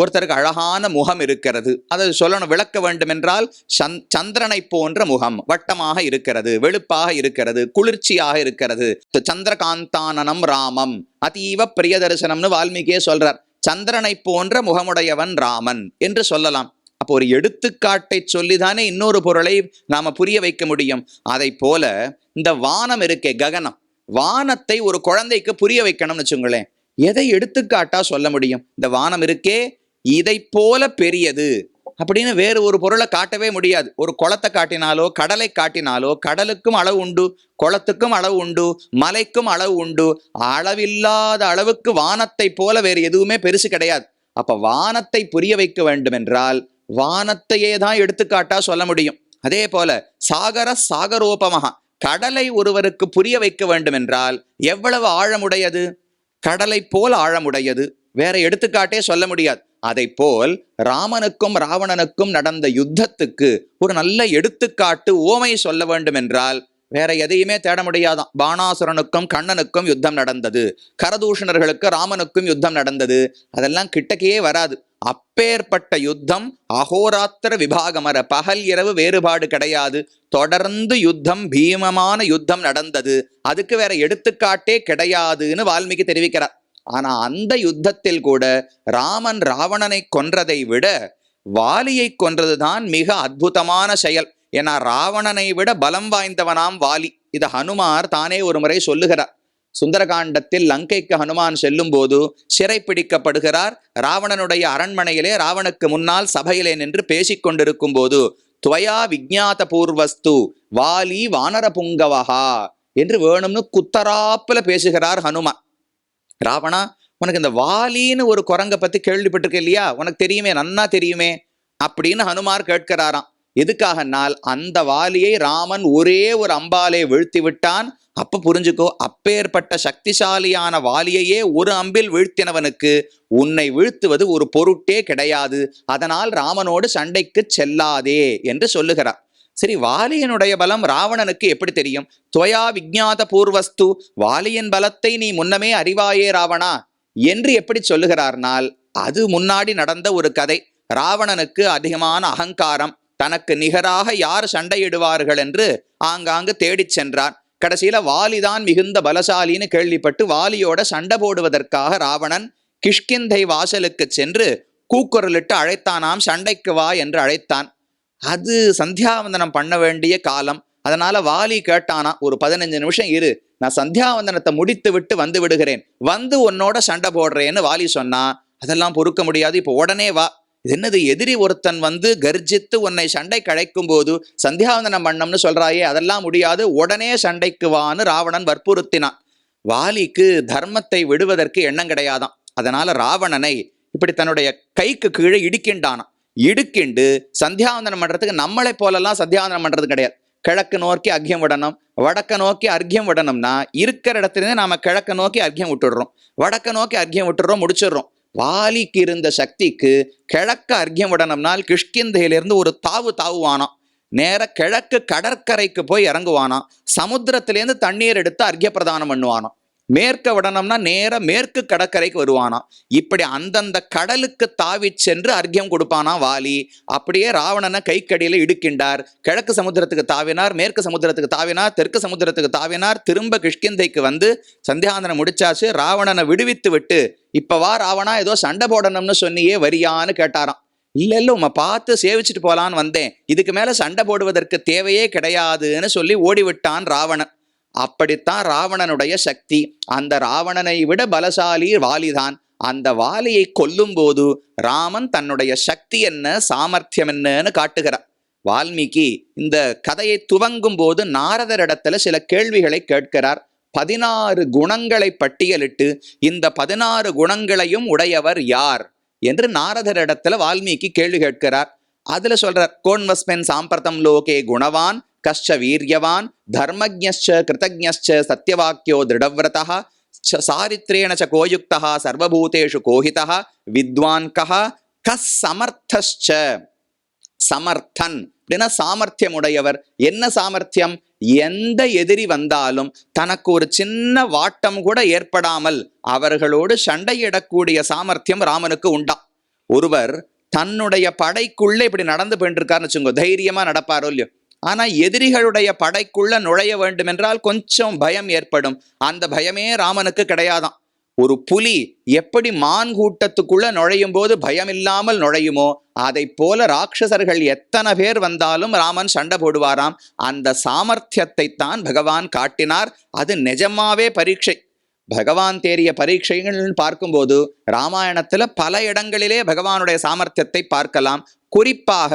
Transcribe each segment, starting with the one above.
ஒருத்தருக்கு அழகான முகம் இருக்கிறது. அதை சொல்லணும் விளக்க வேண்டும் என்றால் சந் சந்திரனை போன்ற முகம் வட்டமாக இருக்கிறது வெளுப்பாக இருக்கிறது குளிர்ச்சியாக இருக்கிறது. சந்திரகாந்தானனம் ராமம் அதீவ பிரிய தரிசனம்னு வால்மீகியே சொல்றார். சந்திரனை போன்ற முகமுடையவன் ராமன் என்று சொல்லலாம். அப்போ ஒரு எடுத்துக்காட்டை சொல்லிதானே இன்னொரு பொருளை நாம புரிய வைக்க முடியும். அதை போல இந்த வானம் இருக்கே ககனம். வானத்தை ஒரு குழந்தைக்கு புரிய வைக்கணும்னு வச்சுங்களேன். எதை எடுத்துக்காட்டா சொல்ல முடியும்? இந்த வானம் இருக்கே இதை போல பெரியது அப்படின்னு வேறு ஒரு பொருளை காட்டவே முடியாது. ஒரு குளத்தை காட்டினாலோ கடலை காட்டினாலோ கடலுக்கும் அளவு உண்டு குளத்துக்கும் அளவு உண்டு மலைக்கும் அளவு உண்டு. அளவில்லாத அளவுக்கு வானத்தை போல வேறு எதுவுமே பெருசு கிடையாது. அப்ப வானத்தை புரிய வைக்க வேண்டும் என்றால் வானத்தையே தான் எடுத்துக்காட்டா சொல்ல முடியும். அதே போல சாகர சாகரோபமகா கடலை ஒருவருக்கு புரிய வைக்க வேண்டும் என்றால் எவ்வளவு ஆழமுடையது? கடலை போல் ஆழமுடையது. வேற எடுத்துக்காட்டே சொல்ல முடியாது. போல் ராமனுக்கும் ராவணனுக்கும் நடந்த யுத்தத்துக்கு ஒரு நல்ல எடுத்துக்காட்டு ஓமை சொல்ல வேண்டும் என்றால் வேற எதையுமே தேட முடியாதான். பாணாசுரனுக்கும் கண்ணனுக்கும் யுத்தம் நடந்தது. கரதூஷணர்களுக்கு ராமனுக்கும் யுத்தம் நடந்தது. அதெல்லாம் கிட்டக்கையே வராது. அப்பேற்பட்ட யுத்தம் அகோராத்திர விபாகமர பகல் இரவு வேறுபாடு கிடையாது. தொடர்ந்து யுத்தம் பீமமான யுத்தம் நடந்தது. அதுக்கு வேற எடுத்துக்காட்டே கிடையாதுன்னு வால்மீகி தெரிவிக்கிறார். ஆனா அந்த யுத்தத்தில் கூட ராமன் ராவணனை கொன்றதை விட வாலியை கொன்றதுதான் மிக அற்புதமான செயல். ஏன்னா ராவணனை விட பலம் வாய்ந்தவனாம் வாலி. இது ஹனுமார் தானே ஒரு முறை சொல்லுகிறார். சுந்தரகாண்டத்தில் லங்கைக்கு ஹனுமான் செல்லும் போது சிறை பிடிக்கப்படுகிறார் ராவணனுடைய அரண்மனையிலே ராவனுக்கு முன்னால் சபையிலே நின்று பேசிக் கொண்டிருக்கும் போது துவயா விஜாத பூர்வஸ்து வாலி வானர புங்கவஹா என்று வேணும்னு குத்தராப்புல பேசுகிறார் ஹனுமான். ராவணா உனக்கு இந்த வாலின்னு ஒரு குரங்கை பத்தி கேள்விப்பட்டிருக்க இல்லையா? உனக்கு தெரியுமே நன்னா தெரியுமே? அப்படின்னு ஹனுமார் கேட்கிறாராம். எதுக்காகனால் அந்த வாலியை ராமன் ஒரே ஒரு அம்பாலே வீழ்த்தி விட்டான். அப்ப புரிஞ்சுக்கோ அப்பேற்பட்ட சக்திசாலியான வாலியையே ஒரு அம்பில் வீழ்த்தினவனுக்கு உன்னை வீழ்த்துவது ஒரு பொருட்டே கிடையாது. அதனால் ராமனோடு சண்டைக்கு செல்லாதே என்று சொல்லுகிறார். சரி வாலியனுடைய பலம் ராவணனுக்கு எப்படி தெரியும்? துவயா விஜாத பூர்வஸ்து வாலியன் பலத்தை நீ முன்னமே அறிவாயே ராவணா என்று எப்படி சொல்லுகிறார்னால் அது முன்னாடி நடந்த ஒரு கதை. ராவணனுக்கு அதிகமான அகங்காரம் தனக்கு நிகராக யார் சண்டையிடுவார்கள் என்று ஆங்காங்கு தேடிச் சென்றார் கடைசியில வாலிதான் மிகுந்த பலசாலின்னு கேள்விப்பட்டு வாலியோட சண்டை போடுவதற்காக ராவணன் கிஷ்கிந்தை வாசலுக்கு சென்று கூக்குரலிட்டு அழைத்தானாம் சண்டைக்கு வா என்று அழைத்தான். அது சந்தியாவந்தனம் பண்ண வேண்டிய காலம். அதனால வாலி கேட்டானா ஒரு பதினஞ்சு நிமிஷம் இரு. நான் சந்தியாவந்தனத்தை முடித்து விட்டு வந்து விடுகிறேன். வந்து உன்னோட சண்டை போடுறேன்னு வாலி சொன்னா அதெல்லாம் பொறுக்க முடியாது. இப்போ உடனே வா. இது என்னது? எதிரி ஒருத்தன் வந்து கர்ஜித்து உன்னை சண்டை கழைக்கும் போது சந்தியாவந்தனம் பண்ணம்னு சொல்றாயே அதெல்லாம் முடியாது. உடனே சண்டைக்கு வான்னு ராவணன் வற்புறுத்தினான். வாலிக்கு தர்மத்தை விடுவதற்கு எண்ணம் கிடையாதான் அதனால ராவணனை இப்படி தன்னுடைய கைக்கு கீழே இடிக்கின்றானான் இடுக்கிண்டு சந்தியாவந்தனம் பண்ணுறதுக்கு நம்மளை போலெல்லாம் சந்தியாவந்தனம் பண்ணுறது கிடையாது. கிழக்கு நோக்கி அர்க்கியம் விடணும். வடக்க நோக்கி அர்க்கியம் விடணும்னா இருக்கிற இடத்துலேருந்து நாம் கிழக்க நோக்கி அர்க்கியம் விட்டுடுறோம். வடக்க நோக்கி அர்க்கியம் விட்டுடுறோம் முடிச்சிடுறோம். வாலிக்கு இருந்த சக்திக்கு கிழக்க அர்க்கியம் விடணும்னால் கிஷ்கிந்தையிலிருந்து ஒரு தாவு தாவுவானாம். நேர கிழக்கு கடற்கரைக்கு போய் இறங்குவானாம். சமுத்திரத்திலேருந்து தண்ணீர் எடுத்து அர்க்கிய பிரதானம் பண்ணுவானாம். மேற்க விடணும்னா நேர மேற்கு கடற்கரைக்கு வருவானாம் இப்படி அந்தந்த கடலுக்கு தாவி சென்று அர்க்கியம் கொடுப்பானா வாலி. அப்படியே ராவணனை கைக்கடியில் இடுக்கின்றார். கிழக்கு சமுத்திரத்துக்கு தாவினார் மேற்கு சமுத்திரத்துக்கு தாவினார் தெற்கு சமுத்திரத்துக்கு தாவினார் திரும்ப கிஷ்கிந்தைக்கு வந்து சந்தியாந்தனம் முடிச்சாச்சு. ராவணனை விடுவித்து விட்டு இப்போ வா ராவணா ஏதோ சண்டை போடணும்னு சொன்னியே வரியான்னு கேட்டாராம். இல்லை இல்லை உம்மை பார்த்து சேவிச்சுட்டு போகலான்னு வந்தேன். இதுக்கு மேலே சண்டை போடுவதற்கு தேவையே கிடையாதுன்னு சொல்லி ஓடிவிட்டான் ராவணன். அப்படித்தான் ராவணனுடைய சக்தி. அந்த ராவணனை விட பலசாலி வாலிதான். அந்த வாலியை கொல்லும் போது ராமன் தன்னுடைய சக்தி என்ன சாமர்த்தியம் என்னன்னு காட்டுகிறார். வால்மீகி இந்த கதையை துவங்கும் போது நாரதரிடத்துல சில கேள்விகளை கேட்கிறார். பதினாறு குணங்களை பட்டியலிட்டு இந்த பதினாறு குணங்களையும் உடையவர் யார் என்று நாரதரிடத்துல வால்மீகி கேள்வி கேட்கிறார். அதுல சொல்றார் கோன்வஸ்மென் சாம்பிரதம் லோகே குணவான் கஷ்ட வீரியவான் தர்மஜ்ஞச்ச கிருதஜ்ஞச்ச சத்யவாக்கியோ திருடவிரதா ச- சாரித்ரேண ச கோயுக்தா சர்வபூதேஷு கோஹிதா வித்வான் கஹ கஸ் சமர்த்தஸ்ச சமர்த்தன் அப்படின்னா சாமர்த்தியம் உடையவர் என்ன சாமர்த்தியம்? எந்த எதிரி வந்தாலும் தனக்கு ஒரு சின்ன வாட்டம் கூட ஏற்படாமல் அவர்களோடு சண்டையிடக்கூடிய சாமர்த்தியம் ராமனுக்கு உண்டா? ஒருவர் தன்னுடைய படைக்குள்ளே இப்படி நடந்து போயிட்டு இருக்காருன்னு வச்சுக்கோ தைரியமா நடப்பாரோ இல்லையோ? ஆனால் எதிரிகளுடைய படைக்குள்ள நுழைய வேண்டும் என்றால் கொஞ்சம் பயம் ஏற்படும். அந்த பயமே ராமனுக்கு கிடையாதாம். ஒரு புலி எப்படி மான் கூட்டத்துக்குள்ள நுழையும் போது பயம் இல்லாமல் நுழையுமோ அதை போல ராட்சசர்கள் எத்தனை பேர் வந்தாலும் ராமன் சண்டை போடுவாராம். அந்த சாமர்த்தியத்தை தான் பகவான் காட்டினார். அது நிஜமாவே பரீட்சை. பகவான் தேறிய பரீட்சைகள் பார்க்கும்போது ராமாயணத்துல பல இடங்களிலே பகவானுடைய சாமர்த்தியத்தை பார்க்கலாம். குறிப்பாக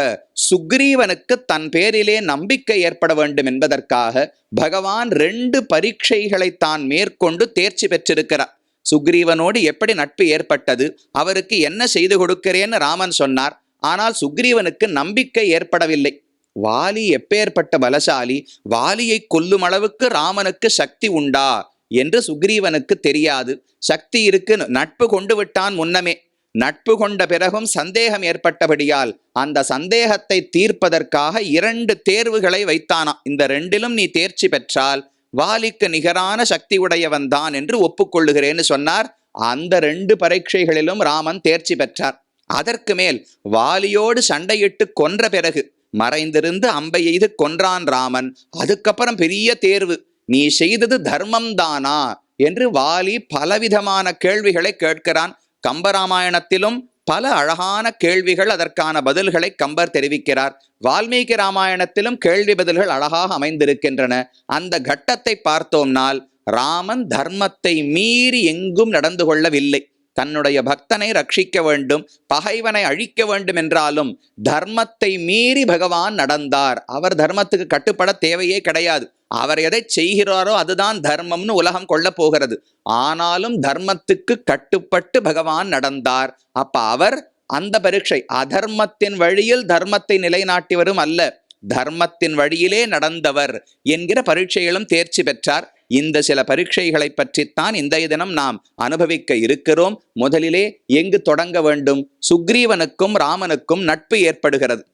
சுக்ரீவனுக்கு தன் பேரிலே நம்பிக்கை ஏற்பட வேண்டும் என்பதற்காக பகவான் ரெண்டு பரீட்சைகளை தான் மேற்கொண்டு தேர்ச்சி பெற்றிருக்கிறார். சுக்ரீவனோடு எப்படி நட்பு ஏற்பட்டது அவருக்கு என்ன செய்து கொடுக்கிறேன்னு ராமன் சொன்னார். ஆனால் சுக்ரீவனுக்கு நம்பிக்கை ஏற்படவில்லை. வாலி எப்பேற்பட்ட பலசாலி வாலியை கொல்லும் அளவுக்கு ராமனுக்கு சக்தி உண்டா? என்று சுக்ரீவனுக்கு தெரியாது. சக்தி இருக்கு நட்பு கொண்டு விட்டான் முன்னமே. நட்பு கொண்ட பிறகும் சந்தேகம் ஏற்பட்டபடியால் அந்த சந்தேகத்தை தீர்ப்பதற்காக இரண்டு தேர்வுகளை வைத்தானாம். இந்த ரெண்டிலும் நீ தேர்ச்சி பெற்றால் வாலிக்கு நிகரான சக்தி உடையவன் தான் என்று ஒப்புக்கொள்ளுகிறேன்னு சொன்னார். அந்த ரெண்டு பரீட்சைகளிலும் ராமன் தேர்ச்சி பெற்றார். அதற்கு மேல் வாலியோடு சண்டையிட்டு கொன்ற பிறகு மறைந்திருந்து அம்பை எய்து கொன்றான் ராமன். அதுக்கப்புறம் பெரிய தேர்வு. நீ செய்தது தர்மம் தானா என்று வாலி பலவிதமான கேள்விகளை கேட்கிறான். கம்பராமாயணத்திலும் பல அழகான கேள்விகள் அதற்கான பதில்களை கம்பர் தெரிவிக்கிறார். வால்மீகி ராமாயணத்திலும் கேள்வி பதில்கள் அழகாக அமைந்திருக்கின்றன. அந்த கட்டத்தை பார்த்தோம்னால் ராமன் தர்மத்தை மீறி எங்கும் நடந்து கொள்ளவில்லை. தன்னுடைய பக்தனை ரட்சிக்க வேண்டும் பகைவனை அழிக்க வேண்டும் என்றாலும் தர்மத்தை மீறி பகவான் நடந்தார். அவர் தர்மத்துக்கு கட்டுப்பட தேவையே கிடையாது. அவர் எதை செய்கிறாரோ அதுதான் தர்மம்னு உலகம் கொள்ளப் போகிறது. ஆனாலும் தர்மத்துக்கு கட்டுப்பட்டு பகவான் நடந்தார். அப்ப அவர் அந்த பரீட்சை அதர்மத்தின் வழியில் தர்மத்தை நிலைநாட்டிவரும் அல்ல. தர்மத்தின் வழியிலே நடந்தவர் என்கிற பரீட்சைகளும் தேர்ச்சி பெற்றார். இந்த சில பரீட்சைகளை பற்றித்தான் இன்றைய தினம் நாம் அனுபவிக்க இருக்கிறோம். முதலிலே எங்கு தொடங்க வேண்டும்? சுக்ரீவனுக்கும் ராமனுக்கும் நட்பு ஏற்படுகிறது.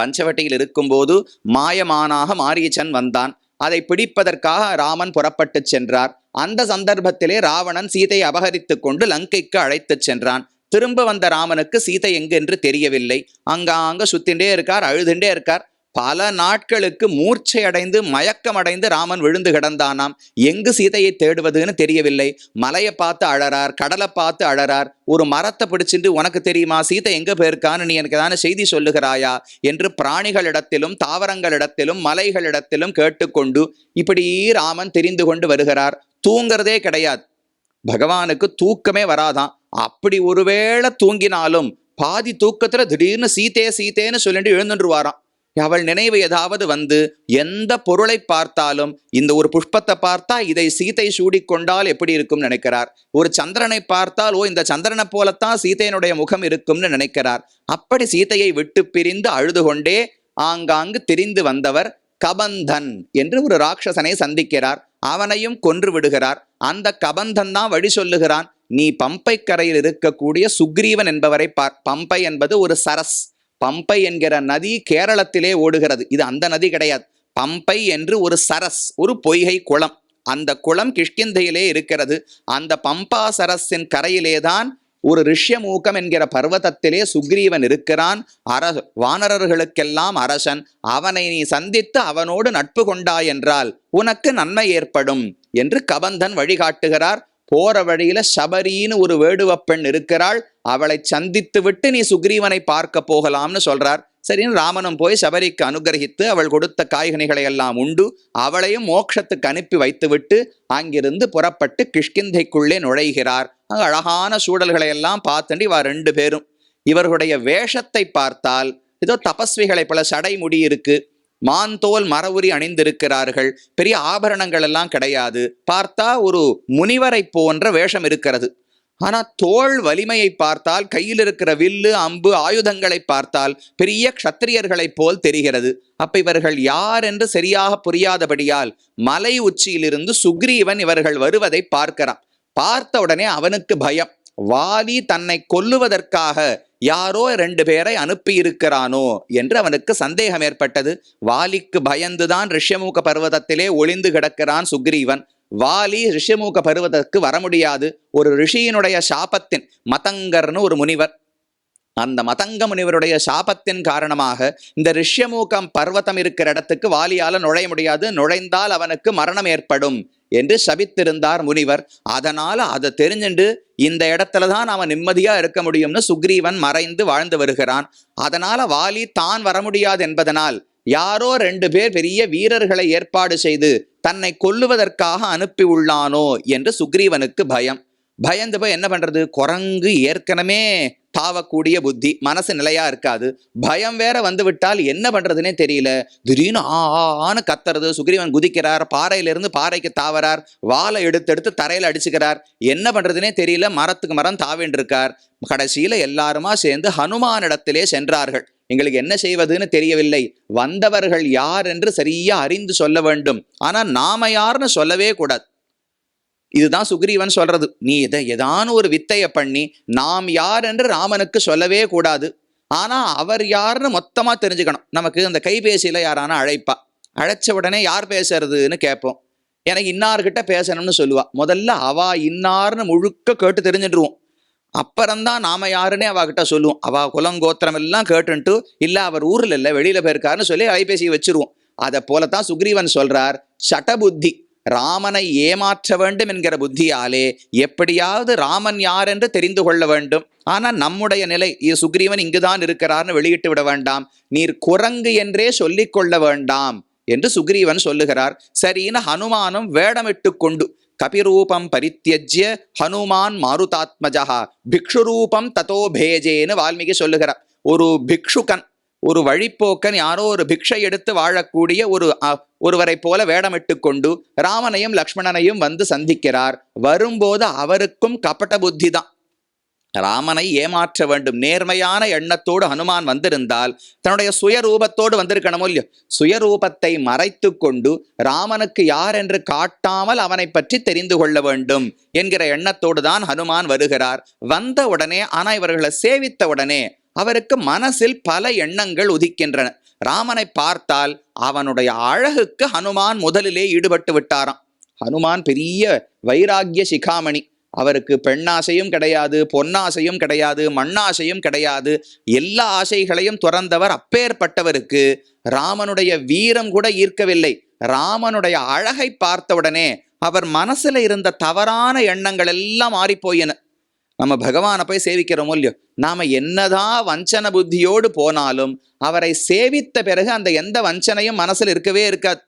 பஞ்சவட்டியில் இருக்கும்போது மாயமானாக மாரியச்சன் வந்தான். அதை பிடிப்பதற்காக ராமன் புறப்பட்டுச் சென்றார். அந்த சந்தர்ப்பத்திலே ராவணன் சீதையை அபகரித்துக் கொண்டு லங்கைக்கு அழைத்துச் சென்றான். திரும்ப வந்த ராமனுக்கு சீதை எங்கு என்று தெரியவில்லை. அங்காங்க சுத்திண்டே இருக்கார் அழுதுண்டே இருக்கார். பல நாட்களுக்கு மூர்ச்சை அடைந்து மயக்கம் அடைந்து ராமன் விழுந்து கிடந்தானாம். எங்கு சீதையை தேடுவதுன்னு தெரியவில்லை. மலையை பார்த்து அழறார் கடலை பார்த்து அழறார். ஒரு மரத்தை பிடிச்சிட்டு உனக்கு தெரியுமா சீதை எங்க போயிருக்கான்னு நீ எனக்கு தானே செய்தி சொல்லுகிறாயா? என்று பிராணிகளிடத்திலும் தாவரங்களிடத்திலும் மலைகளிடத்திலும் கேட்டுக்கொண்டு இப்படி ராமன் தெரிந்து கொண்டு வருகிறார். தூங்கிறதே கிடையாது. பகவானுக்கு தூக்கமே வராதாம். அப்படி ஒருவேளை தூங்கினாலும் பாதி தூக்கத்துல திடீர்னு சீதே சீதேன்னு சொல்லிட்டு எழுந்துருவாராம் அவள் நினைவு ஏதாவது வந்து எந்த பொருளை பார்த்தாலும் இந்த ஒரு புஷ்பத்தை பார்த்தா இதை சீதை சூடிக்கொண்டால் எப்படி இருக்கும் நினைக்கிறார். ஒரு சந்திரனை பார்த்தால் ஓ இந்த சந்திரனை போலத்தான் சீதையனுடைய முகம் இருக்கும்னு நினைக்கிறார். அப்படி சீதையை விட்டு பிரிந்து அழுது கொண்டே ஆங்காங்கு திரிந்து வந்தவர் கபந்தன் என்று ஒரு ராட்சசனை சந்திக்கிறார். அவனையும் கொன்று விடுகிறார். அந்த கபந்தன் தான் வழி சொல்லுகிறான். நீ பம்பை கரையில் இருக்கக்கூடிய சுக்ரீவன் என்பவரை பார். பம்பை என்பது ஒரு சரஸ். பம்பை என்கிற நதி கேரளத்திலே ஓடுகிறது. இது அந்த நதி கிடையாது. பம்பை என்று ஒரு சரஸ் ஒரு பொய்கை குளம். அந்த குளம் கிஷ்கிந்தையிலே இருக்கிறது. அந்த பம்பா சரஸின் கரையிலே தான் ஒரு ரிஷ்யமூக்கம் என்கிற பர்வதத்திலே சுக்ரீவன் இருக்கிறான். அர வானரர்களுக்கெல்லாம் அரசன். அவனை நீ சந்தித்து அவனோடு நட்பு கொண்டாய் என்றால் உனக்கு நன்மை ஏற்படும் என்று கபந்தன் வழிகாட்டுகிறார். போற வழியில சபரின்னு ஒரு வேடுவ பெண் இருக்கிறாள். அவளை சந்தித்து விட்டு நீ சுக்ரீவனை பார்க்க போகலாம்னு சொல்றார். சரின்னு ராமனும் போய் சபரிக்கு அனுகிரகித்து அவள் கொடுத்த காய்கனிகளை எல்லாம் உண்டு. அவளையும் மோட்சத்துக்கு அனுப்பி வைத்துவிட்டு அங்கிருந்து புறப்பட்டு கிஷ்கிந்தைக்குள்ளே நுழைகிறார். அங்க அழகான சூழல்களை எல்லாம் பார்த்துண்டு இவா ரெண்டு பேரும். இவர்களுடைய வேஷத்தை பார்த்தால் ஏதோ தபஸ்விகளை போல சடை முடி இருக்கு. மாந்தோல் மரவுரி அணிந்திருக்கிறார்கள். பெரிய ஆபரணங்கள் எல்லாம் கிடையாது. பார்த்தா ஒரு முனிவரை போன்ற வேஷம் இருக்கிறது. ஆனா தோல் வலிமையை பார்த்தால் கையில் இருக்கிற வில்லு அம்பு ஆயுதங்களை பார்த்தால் பெரிய க்ஷத்திரியர்களைப் போல் தெரிகிறது. அப்ப இவர்கள் யார் என்று சரியாக புரியாதபடியால் மலை உச்சியிலிருந்து சுக்ரீவன் இவர்கள் வருவதை பார்க்கிறான். பார்த்த உடனே அவனுக்கு பயம். வாலி தன்னை கொல்லுவதற்காக யாரோ ரெண்டு பேரை அனுப்பியிருக்கிறானோ என்று அவனுக்கு சந்தேகம் ஏற்பட்டது. வாலிக்கு பயந்துதான் ரிஷ்யமூக பர்வதத்திலே ஒளிந்து கிடக்கிறான் சுக்ரீவன். வாலி ரிஷ்யமூக பருவதற்கு வர முடியாது. ஒரு ரிஷியினுடைய சாபத்தின் மதங்கர்னு ஒரு முனிவர். அந்த மதங்க முனிவருடைய சாபத்தின் காரணமாக இந்த ரிஷ்யமூகம் பர்வதம் இருக்கிற இடத்துக்கு வாலியால நுழைய முடியாது. நுழைந்தால் அவனுக்கு மரணம் ஏற்படும். என்று சபித்திருந்தார் முனிவர். அதனால அதை தெரிஞ்சுண்டு இந்த இடத்துல தான் அவன் நிம்மதியா இருக்க முடியும்னு சுக்ரீவன் மறைந்து வாழ்ந்து வருகிறான். அதனால வாலி தான் வர முடியாது என்பதனால் யாரோ ரெண்டு பேர் பெரிய வீரர்களை ஏற்பாடு செய்து தன்னை கொல்லுவதற்காக அனுப்பி உள்ளானோ என்று சுக்ரீவனுக்கு பயம். பயந்து போய் என்ன பண்றது? குரங்கு ஏற்கனவே தாவக்கூடிய புத்தி மனசு நிலையா இருக்காது. பயம் வேற வந்து விட்டால் என்ன பண்றதுன்னே தெரியல. திடீர்னு ஆ ஆ, ஆன்னு கத்துறது சுக்ரீவன் குதிக்கிறார் பாறையிலிருந்து பாறைக்கு தாவறார் வாழை எடுத்து எடுத்து தரையில அடிச்சுக்கிறார். என்ன பண்றதுன்னே தெரியல. மரத்துக்கு மரம் தாவின்னு இருக்கார் கடைசியில எல்லாருமா சேர்ந்து ஹனுமானிடத்திலே சென்றார்கள். எங்களுக்கு என்ன செய்வதுன்னு தெரியவில்லை. வந்தவர்கள் யார் என்று சரியா அறிந்து சொல்ல வேண்டும். ஆனா நாம யாருன்னு சொல்லவே கூடாது. இதுதான் சுக்ரீவன் சொல்றது. நீ இதை ஏதான ஒரு வித்தையை பண்ணி நாம் யார் என்று ராமனுக்கு சொல்லவே கூடாது. ஆனா அவர் யாருன்னு மொத்தமா தெரிஞ்சுக்கணும். நமக்கு அந்த கைபேசியில யாரான அழைப்பா. அழைச்ச உடனே யார் பேசுறதுன்னு கேட்போம். எனக்கு இன்னார்கிட்ட பேசணும்னு சொல்லுவா. முதல்ல அவா இன்னார்னு முழுக்க கேட்டு தெரிஞ்சிடுவோம். அப்புறம்தான் நாம யாருன்னே அவகிட்ட சொல்லுவோம். அவ குலங்கோத்திரம் எல்லாம் கேட்டுன்ட்டு இல்ல அவர் ஊர்ல இல்லை வெளியில போயிருக்காருன்னு சொல்லி அலைபேசியை வச்சிருவோம். அதை போலத்தான் சுக்ரீவன் சொல்றார். சட்டபுத்தி. ராமனை ஏமாற்ற வேண்டும் என்கிற புத்தியாலே எப்படியாவது ராமன் யார் என்று தெரிந்து கொள்ள வேண்டும். ஆனால் நம்முடைய நிலை சுக்ரீவன் இங்குதான் இருக்கிறார்னு வெளியிட்டு விட வேண்டாம். நீர் குரங்கு என்றே சொல்லிக்கொள்ள வேண்டாம் என்று சுக்ரீவன் சொல்லுகிறார். சரின்னு ஹனுமானும் வேடமிட்டு கொண்டு கபிரூபம் பரித்தியஜ்ய ஹனுமான் மாருதாத்மஜா பிக்ஷுரூபம் ததோ பேஜேன்னு வால்மீகி சொல்லுகிறார். ஒரு பிக்ஷுகன் ஒரு வழிப்போக்கன் யாரோ ஒரு பிக்ஷை எடுத்து வாழக்கூடிய ஒரு ஒருவரை போல வேடமிட்டு கொண்டு ராமனையும் லக்ஷ்மணனையும் வந்து சந்திக்கிறார். வரும்போது அவருக்கும் கபட்ட புத்தி தான். ராமனை ஏமாற்ற வேண்டும். நேர்மையான எண்ணத்தோடு ஹனுமான் வந்திருந்தால் தன்னுடைய சுயரூபத்தோடு வந்திருக்கணுமோ இல்லையோ? சுயரூபத்தை மறைத்து கொண்டு ராமனுக்கு யார் என்று காட்டாமல் அவனை பற்றி தெரிந்து கொள்ள வேண்டும் என்கிற எண்ணத்தோடு தான் ஹனுமான் வருகிறார். வந்த உடனே ஆனால் இவர்களை சேவித்த உடனே அவருக்கு மனசில் பல எண்ணங்கள் உதிக்கின்றன. ராமனை பார்த்தால் அவனுடைய அழகுக்கு ஹனுமான் முதலிலே ஈடுபட்டு விட்டாராம். ஹனுமான் பெரிய வைராகிய சிகாமணி. அவருக்கு பெண்ணாசையும் கிடையாது பொன்னாசையும் கிடையாது மண்ணாசையும் கிடையாது. எல்லா ஆசைகளையும் துறந்தவர் அப்பேற்பட்டவருக்கு ராமனுடைய வீரம் கூட ஈர்க்கவில்லை. ராமனுடைய அழகை பார்த்தவுடனே அவர் மனசுல இருந்த தவறான எண்ணங்கள் எல்லாம் மாறிப்போயின நம்ம பகவானை போய் சேவிக்கிறோமோ இல்லையோ? நாம என்னதான் வஞ்சன புத்தியோடு போனாலும் அவரை சேவித்த பிறகு அந்த எந்த வஞ்சனையும் மனசில் இருக்கவே இருக்காது.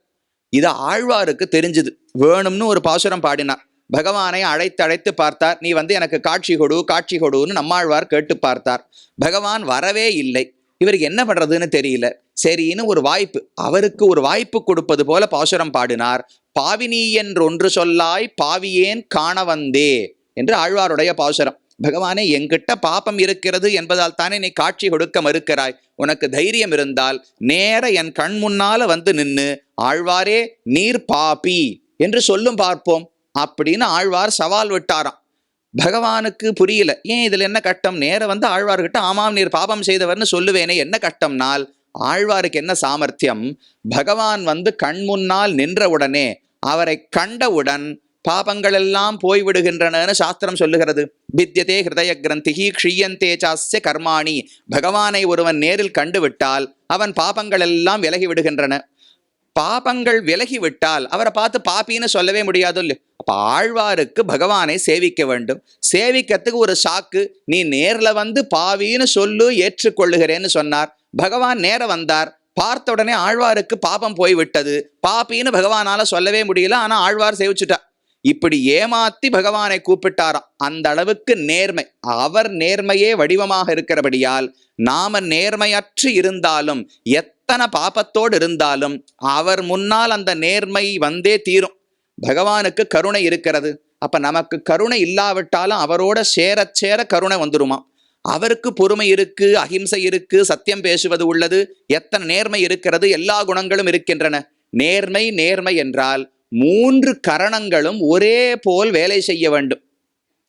இது ஆழ்வாருக்கு தெரிஞ்சுது. வேணும்னு ஒரு பாசுரம் பாடினார் பகவானை அழைத்து அழைத்து பார்த்தார் நீ வந்து எனக்கு காட்சி கொடு காட்சி கொடுன்னு நம்மாழ்வார் கேட்டு பார்த்தார். பகவான் வரவே இல்லை. இவருக்கு என்ன பண்றதுன்னு தெரியல. சரின்னு ஒரு வாய்ப்பு. அவருக்கு ஒரு வாய்ப்பு கொடுப்பது போல பாசுரம் பாடினார். பாவினி என்றொன்று சொல்லாய் பாவியேன் காண வந்தே என்று ஆழ்வாருடைய பாசுரம். பகவானே என்கிட்ட பாபம் இருக்கிறது என்பதால் தானே நீ காட்சி கொடுக்க மறுக்கிறாய்? உனக்கு தைரியம் இருந்தால் நேர என் கண் முன்னால வந்து நின்று ஆழ்வாரே நீர் பாபி என்று சொல்லும் பார்ப்போம் அப்படின்னு ஆழ்வார் சவால் விட்டாராம். பகவானுக்கு புரியல ஏன் இதுல என்ன கட்டம்? நேர வந்து ஆழ்வார்கிட்ட ஆமாம் நீர் பாபம் செய்தவர்னு சொல்லுவேனே என்ன கட்டம்னால்? ஆழ்வாருக்கு என்ன சாமர்த்தியம்? பகவான் வந்து கண் முன்னால் நின்றவுடனே அவரை கண்டவுடன் பாபங்கள் எல்லாம் போய்விடுகின்றனன்னு சாஸ்திரம் சொல்லுகிறது. பித்தியதே ஹிருதய கிரந்திகி க்ஷீயந்தே சாஸ்ய கர்மாணி. பகவானை ஒருவன் நேரில் கண்டுவிட்டால் அவன் பாபங்கள் எல்லாம் விலகி விடுகின்றன பாபங்கள் விலகி விட்டால் அவரை பார்த்து பாப்பின்னு சொல்லவே முடியாது இல்லையோ அப்போ ஆழ்வாருக்கு பகவானை சேவிக்க வேண்டும். சேவிக்கிறதுக்கு ஒரு சாக்கு நீ நேரில் வந்து பாவின்னு சொல்லு ஏற்றுக்கொள்ளுகிறேன்னு சொன்னார். பகவான் நேர வந்தார். பார்த்த உடனே ஆழ்வாருக்கு பாபம் போய்விட்டது. பாப்பின்னு பகவானால சொல்லவே முடியல. ஆனால் ஆழ்வார் சேவிச்சுட்டா இப்படி ஏமாத்தி பகவானை கூப்பிட்டாராம். அந்த அளவுக்கு நேர்மை. அவர் நேர்மையே வடிவமாக இருக்கிறபடியால் நாம நேர்மையற்று இருந்தாலும் எத்தனை பாபத்தோடு இருந்தாலும் அவர் முன்னால் அந்த நேர்மை வந்தே தீரும். பகவானுக்கு கருணை இருக்கிறது. அப்ப நமக்கு கருணை இல்லாவிட்டாலும் அவரோட சேர சேர கருணை வந்துருமா? அவருக்கு பொறுமை இருக்கு அகிம்சை இருக்கு சத்தியம் பேசுவது உள்ளது எத்தனை நேர்மை இருக்கிறது எல்லா குணங்களும் இருக்கின்றன. நேர்மை நேர்மை என்றால் மூன்று கரணங்களும் ஒரே போல் வேலை செய்ய வேண்டும்.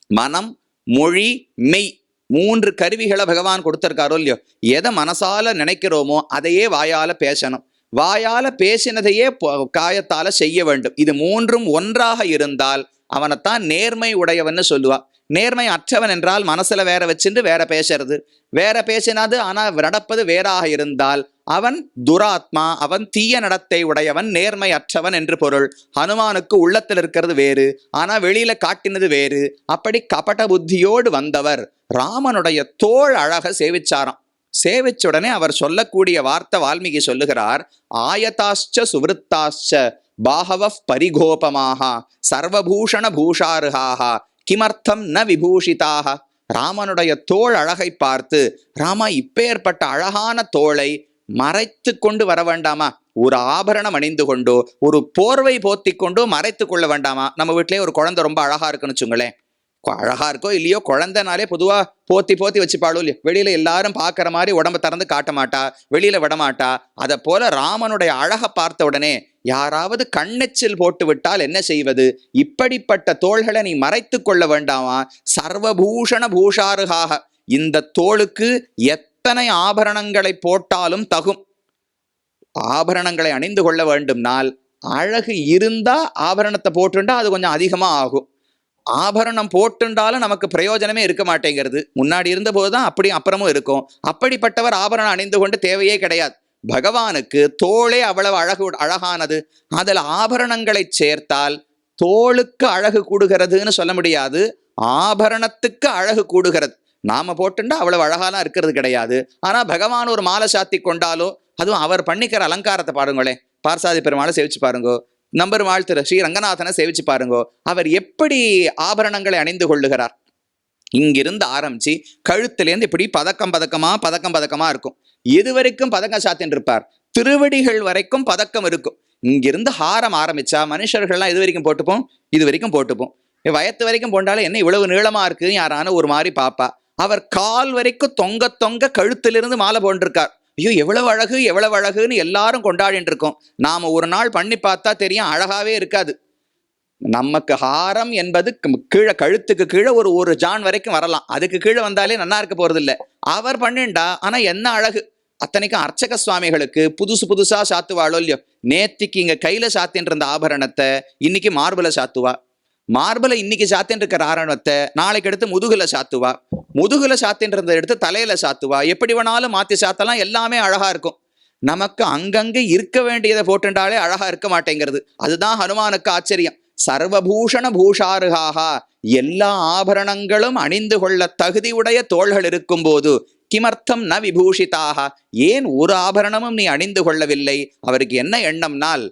மனம் மொழி மெய் மூன்று கருவிகளை பகவான் கொடுத்துருக்காரோ இல்லையோ? எதை மனசால நினைக்கிறோமோ அதையே வாயால பேசணும். வாயால பேசினதையே காயத்தால செய்ய வேண்டும். இது மூன்றும் ஒன்றாக இருந்தால் அவனைத்தான் நேர்மை உடையவன்னு சொல்லுவா. நேர்மை அற்றவன் என்றால் மனசுல வேற வச்சுட்டு வேற பேசுறது. வேற பேசினது ஆனா நடப்பது வேறாக இருந்தால் அவன் துராத்மா அவன் தீய நடத்தை உடையவன் நேர்மை அற்றவன் என்று பொருள். ஹனுமானுக்கு உள்ளத்தில் இருக்கிறது வேறு ஆனா வெளியில காட்டினது வேறு. அப்படி கபட புத்தியோடு வந்தவர் ராமனுடைய தோள் அழக சேவிச்சாராம். சேவிச்ச உடனே அவர் சொல்லக்கூடிய வார்த்தை வால்மீகி சொல்லுகிறார் ஆயதாச்ச சுவிருத்தாச்ச பாகவ பரிகோபமாக சர்வபூஷண பூஷாருகாக கிமர்த்தம் ந விபூஷிதாக. ராமனுடைய தோல் அழகை பார்த்து ராமா இப்பேற்பட்ட அழகான தோளை மறைத்து கொண்டு வர வேண்டாமா? ஒரு ஆபரணம் அணிந்து கொண்டோ ஒரு போர்வை போத்தி கொண்டோ மறைத்து கொள்ள வேண்டாமா? நம்ம வீட்டிலேயே ஒரு குழந்தை ரொம்ப அழகா இருக்குன்னு வச்சுங்களேன். அழகா இருக்கோ இல்லையோ குழந்தைனாலே பொதுவா போத்தி போத்தி வச்சுப்பாளோ இல்லையோ வெளியில எல்லாரும் பார்க்குற மாதிரி உடம்ப திறந்து காட்ட மாட்டா வெளியில விடமாட்டா அதை போல ராமனுடைய அழகை பார்த்த உடனே யாராவது கண்ணெச்சில் போட்டு விட்டால் என்ன செய்வது? இப்படிப்பட்ட தோள்களை நீ மறைத்து கொள்ள வேண்டாமா? சர்வபூஷண பூஷாருகாக. இந்த தோளுக்கு எத்தனை ஆபரணங்களை போட்டாலும் தகும். ஆபரணங்களை அணிந்து கொள்ள வேண்டும்னால் அழகு இருந்தா ஆபரணத்தை போட்டுண்டா அது கொஞ்சம் அதிகமாக ஆகும். ஆபரணம் போட்டுண்டாலும் நமக்கு பிரயோஜனமே இருக்க மாட்டேங்கிறது. முன்னாடி இருந்த போதுதான் அப்படி அப்புறமும் இருக்கும். அப்படிப்பட்டவர் ஆபரணம் அணிந்து கொண்டு தேவையே கிடையாது. பகவானுக்கு தோளே அவ்வளவு அழகு அழகானது. அதில் ஆபரணங்களை சேர்த்தால் தோளுக்கு அழகு கூடுகிறதுன்னு சொல்ல முடியாது. ஆபரணத்துக்கு அழகு கூடுகிறது. நாம போட்டுண்டா அவ்வளவு அழகாலாம் இருக்கிறது கிடையாது. ஆனா பகவான் ஒரு மாலை சாத்தி கொண்டாலோ அதுவும் அவர் பண்ணிக்கிற அலங்காரத்தை பாருங்களேன். பார்சாதி பெருமாளை சேவிச்சு பாருங்கோ. நம்பர் வாழ்த்துற ஸ்ரீ ரங்கநாதனை சேவிச்சு பாருங்கோ. அவர் எப்படி ஆபரணங்களை அணிந்து கொள்ளுகிறார்? இங்கிருந்து ஆரம்பிச்சு கழுத்துலேருந்து இப்படி பதக்கம் பதக்கமா பதக்கம் பதக்கமா இருக்கும். இது வரைக்கும் பதக்கம் சாத்தின் இருப்பார் திருவடிகள் வரைக்கும் பதக்கம் இருக்கும். இங்கிருந்து ஹாரம் ஆரம்பிச்சா மனுஷர்கள்லாம் இது வரைக்கும் போட்டுப்போம்? இது வரைக்கும் போட்டுப்போம். வயத்து வரைக்கும் போண்டாலும் என்ன இவ்வளவு நீளமா இருக்குன்னு யாரான ஒரு மாதிரி பாப்பா. அவர் கால் வரைக்கும் தொங்க தொங்க கழுத்திலிருந்து மாலை போன்றிருக்கார். ஐயோ எவ்வளவு அழகு எவ்வளவு அழகுன்னு எல்லாரும் கொண்டாடிட்டு இருக்கோம் நாம ஒரு நாள் பண்ணி பார்த்தா தெரியும் அழகாவே இருக்காது. நமக்கு ஹாரம் என்பது கீழே கழுத்துக்கு கீழே ஒரு ஒரு ஜான் வரைக்கும் வரலாம். அதுக்கு கீழே வந்தாலே நல்லா இருக்க போறது இல்லை அவர் பண்ணிண்டா ஆனா என்ன அழகு? அத்தனைக்கும் அர்ச்சக சுவாமிகளுக்கு புதுசு புதுசா சாத்துவாளோ இல்லையோ? நேத்திக்கு இங்க கையில சாத்தின்னு இருந்த ஆபரணத்தை இன்னைக்கு மார்பில் சாத்துவா? மார்பில் இன்னைக்கு சாத்தின்னு இருக்கிற ஆரணத்தை நாளைக்கு எடுத்து முதுகுல சாத்துவா. முதுகுல சாத்தின்னு எடுத்து தலையில சாத்துவா. எப்படி வேணாலும் மாத்தி சாத்தலாம். எல்லாமே அழகா இருக்கும். நமக்கு அங்கங்கே இருக்க வேண்டியதை போட்டுண்டாலே அழகா இருக்க மாட்டேங்கிறது. அதுதான் ஹனுமானுக்கு ஆச்சரியம். சர்வபூஷண பூஷாருகாக. எல்லா ஆபரணங்களும் அணிந்து கொள்ள தகுதியுடைய தோள்கள் இருக்கும்போது கிமர்த்தம் ந விபூஷிதாக. ஏன் ஒரு ஆபரணமும் நீ அணிந்து கொள்ளவில்லை? அவருக்கு என்ன எண்ணம்னால்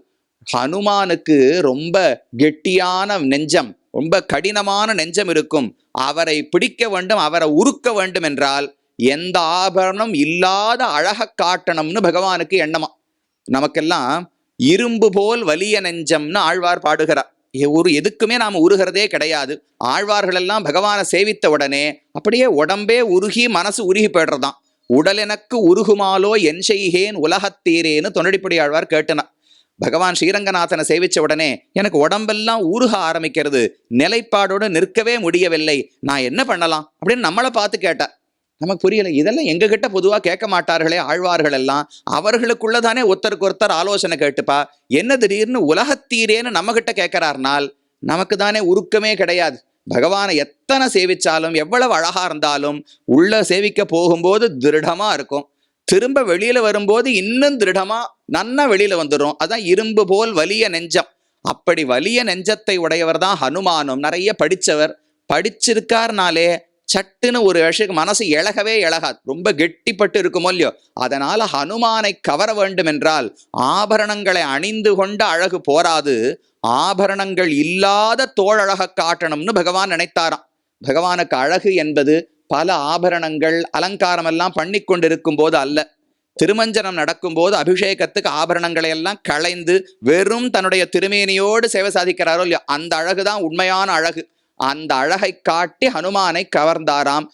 ஹனுமானுக்கு ரொம்ப கெட்டியான நெஞ்சம் ரொம்ப கடினமான நெஞ்சம் இருக்கும். அவரை பிடிக்க வேண்டும் அவரை உருக்க வேண்டும் என்றால் எந்த ஆபரணம் இல்லாத அழக காட்டணும்னு பகவானுக்கு எண்ணமா. நமக்கெல்லாம் இரும்பு போல் வலிய நெஞ்சம்னு ஆழ்வார் பாடுகிறார். ஒரு எதுக்குமே நாம் உருகிறதே கிடையாது. ஆழ்வார்களெல்லாம் பகவானை சேவித்த உடனே அப்படியே உடம்பே உருகி மனசு உருகி போய்டுறதான் உடல் எனக்கு உருகுமாலோ என் செய்கேன் உலகத்தீரேன்னு தொண்டடிப்படி ஆழ்வார் கேட்டனார். பகவான் ஸ்ரீரங்கநாதனை சேவிச்ச உடனே எனக்கு உடம்பெல்லாம் ஊறுக ஆரம்பிக்கிறது. நிலைப்பாடோடு நிற்கவே முடியவில்லை. நான் என்ன பண்ணலாம்? அப்படின்னு நம்மளை பார்த்து கேட்டா நமக்கு புரியல இதெல்லாம் எங்ககிட்ட பொதுவாக கேட்க மாட்டார்களே ஆழ்வார்கள் எல்லாம். அவர்களுக்குள்ளதானே ஒருத்தருக்கு ஒருத்தர் ஆலோசனை கேட்டுப்பா என்ன திடீர்னு உலகத்தீரேன்னு நம்மகிட்ட கேட்கிறார்னால் நமக்கு தானே உருக்கமே கிடையாது. பகவானை எத்தனை சேவிச்சாலும் எவ்வளவு அழகா இருந்தாலும் உள்ள சேவிக்க போகும்போது திருடமா இருக்கும். திரும்ப வெளியில வரும்போது இன்னும் திருடமா நன்னா வெளியில வந்துடும் அதான் இரும்பு போல் வலிய நெஞ்சம். அப்படி வலிய நெஞ்சத்தை உடையவர் தான் ஹனுமானும். நிறைய படித்தவர் படிச்சிருக்காருனாலே சட்டுன்னு ஒரு விஷயக்கு மனசு இழகவே இழகாது. ரொம்ப கெட்டிப்பட்டு இருக்குமோ இல்லையோ. அதனால ஹனுமானை கவர வேண்டும் என்றால் ஆபரணங்களை அணிந்து கொண்ட அழகு போராது. ஆபரணங்கள் இல்லாத தோழழக காட்டணும்னு பகவான் நினைத்தாராம். பகவானுக்கு அழகு என்பது பல ஆபரணங்கள் அலங்காரம் எல்லாம் பண்ணி கொண்டிருக்கும் போது அல்ல. திருமஞ்சனம் நடக்கும்போது அபிஷேகத்துக்கு ஆபரணங்களை எல்லாம் களைந்து வெறும் தன்னுடைய திருமேனியோடு சேவை சாதிக்கிறாரோ இல்லையோ அந்த அழகு தான் உண்மையான அழகு. அந்த அழகை காட்டி ஹனுமானை கவர்ந்தாராம்.